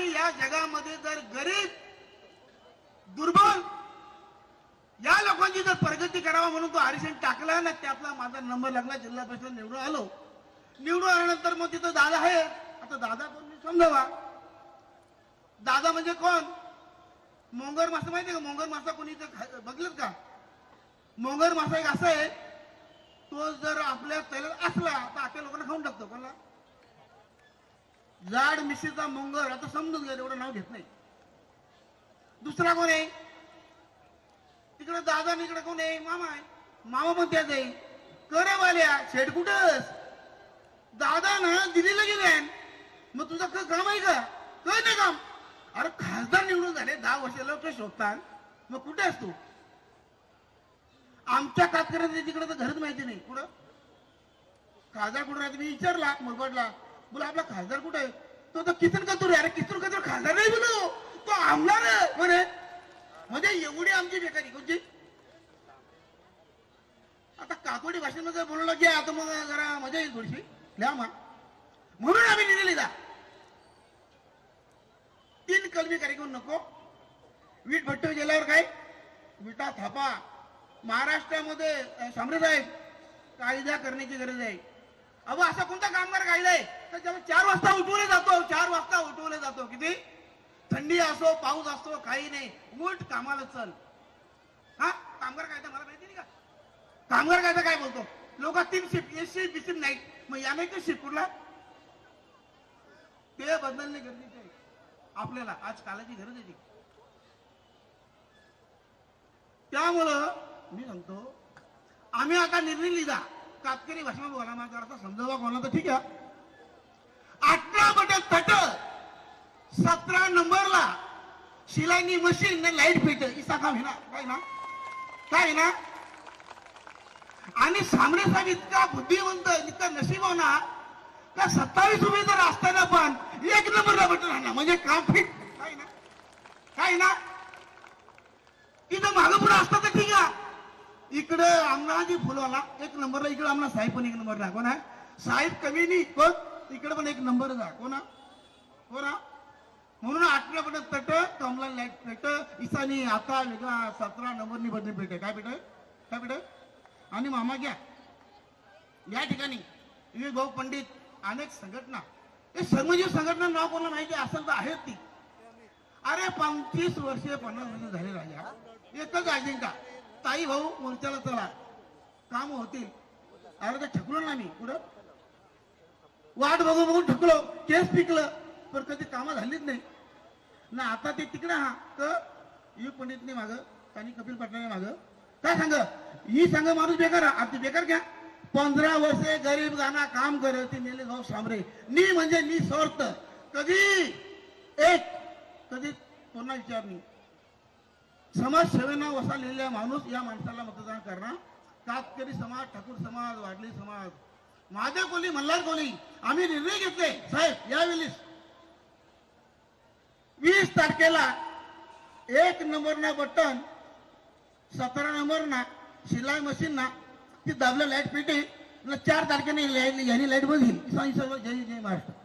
आणि या जगामध्ये जर गरीब दुर्बल या लोकांची जर प्रगती करावा म्हणून तो आरक्षण टाकला ना त्यातला माझा नंबर लागला जिल्हा परिषद निवडून आलो. निवडून आल्यानंतर मग तिथं दादा आहे आता दादा कोण समजावा? दादा म्हणजे कोण? मोंगर मासा माहितीये का? मोंगर मासा कोणी बघलं का? मोंगर मासा एक असा आहे तो जर आपल्या तैलात असला तर आपल्या लोकांना खाऊन टाकतो कोणाला जाड मिशीचा मंगळ आता समजून घ्या एवढं नाव घेत नाही. दुसरा कोण आहे? तिकडे दादा आणि इकडे कोण आहे? मामा आहे. मामा पण त्याच आहे. करे वाल्या शेड कुठंच दादा ना दिल्लीला गेले मग तुझं क- काम आहे का? काय नाही काम. अरे खासदार निवडून झाले दहा वर्ष लोक शोधतात. मग कुठे असतो आमच्या कातकऱ्यांना तिकडे तर घरच माहिती नाही. कुठं? खासदार कुठं राहते? मी विचारला मुरबडला. बोला आपला खासदार कुठे आहे? तो तर किसन कतुर अरे किसन कतुर खासदार नाही बोलो. तो आमदार म्हणे म्हणजे एवढी आमची बेकारी कोणची? आता काकोडी भाषेमध्ये जर बोललं की आता मग जरा मजा येईल थोडीशी. लिहा मग. म्हणून आम्ही निर्णय लिहिला. तीन कलमी कार्यक्रम नको. वीट भट्ट गेल्यावर काय? विटा थापा. महाराष्ट्रामध्ये अं, साहेब कायदा करण्याची गरज आहे. अहो असा कोणता कामगार गायलाय? तर जेव्हा चार वाजता उठवले जातो चार वाजता उठवले जातो किती? थंडी असो पाऊस असो काही नाही. उलट कामाला चल. हा? कामगार कायदा मला माहिती नाही का? कामगार कायदा काय बोलतो? लोक तीन shift S shift B shift नाही मग या नाही शिफ्ट कुठला? ते बदलणे गरजेचे आहे. आपल्याला आज कालाची गरज आहे ती. त्यामुळं मी सांगतो आम्ही आता निर्णय लिहिला. कातकरी भाषा बोला माझा अर्थ समजावा कोणाला तर ठीक आहे. अठरा बटन तट सतरा नंबरला शिलाईनी मशीन ने लाइट फिट इसा काम हे ना? काय ना? काय ना? आणि सामने साहेब इतका बुद्धिवंत इतका नशीब होणार का सत्तावीस उमेदवार असताना पण एक नंबरला बटन आणला. म्हणजे काम फिट. काय ना? काय ना इथं मागं पुढे असतं तर ठीक आहे इकडे अण्णाजी फुलवाला एक नंबरला इकडे आम्हाला साहेब पण एक नंबरला कोण ना साहेब कमी नाही पण इकडे पण एक नंबर जा कोणा ना म्हणून आठव्या पट तट कमला लाइट पेट इसानी आता वेगळा सतरा नंबरनी बदली पेट. काय पेट? काय पेट? आणि मामा घ्या. या ठिकाणी विवेक भाऊ पंडित अनेक संघटना. हे सर्वजीव म्हणजे संघटना नाव कोणाला माहिती असेल तर आहेत ती. अरे पंचवीस वर्षे पन्नास वर्ष झाले राजा. एकच का ताई भाऊ मोर्चाला चला. काम होतील. अरे तर ठकलो ना मी कुठं वाट बघू बघून ठकलो. केस पिकलं. पण कधी कामं झालीच नाही. ना आता ते तिकडे हा. तर यू पंडितने माग आणि कपिल पटनाने माग. काय सांग? ही सांग माणूस बेकार आता बेकार घ्या. पंधरा वर्षे गरीब गाणा काम करत नेले भाऊ सामरे. नी म्हणजे नी स्वार्थ. कधी? एक. कधी पुन्हा विचार नाही समाजसेवेनं वसा वसालेल्या माणूस या माणसाला मतदान करणार कातकरी समाज ठाकूर समाज वाडली समाज माझ्या कोली मल्हार कोली आम्ही निर्णय घेतले साहेब यावेळी वीस तारखेला एक नंबर ना बटन सतरा नंबर ना शिलाई मशीन ना ती दाबलं लाइट पेटे चार तारखेने यांनी लाइट बघील जय जय महाराष्ट्र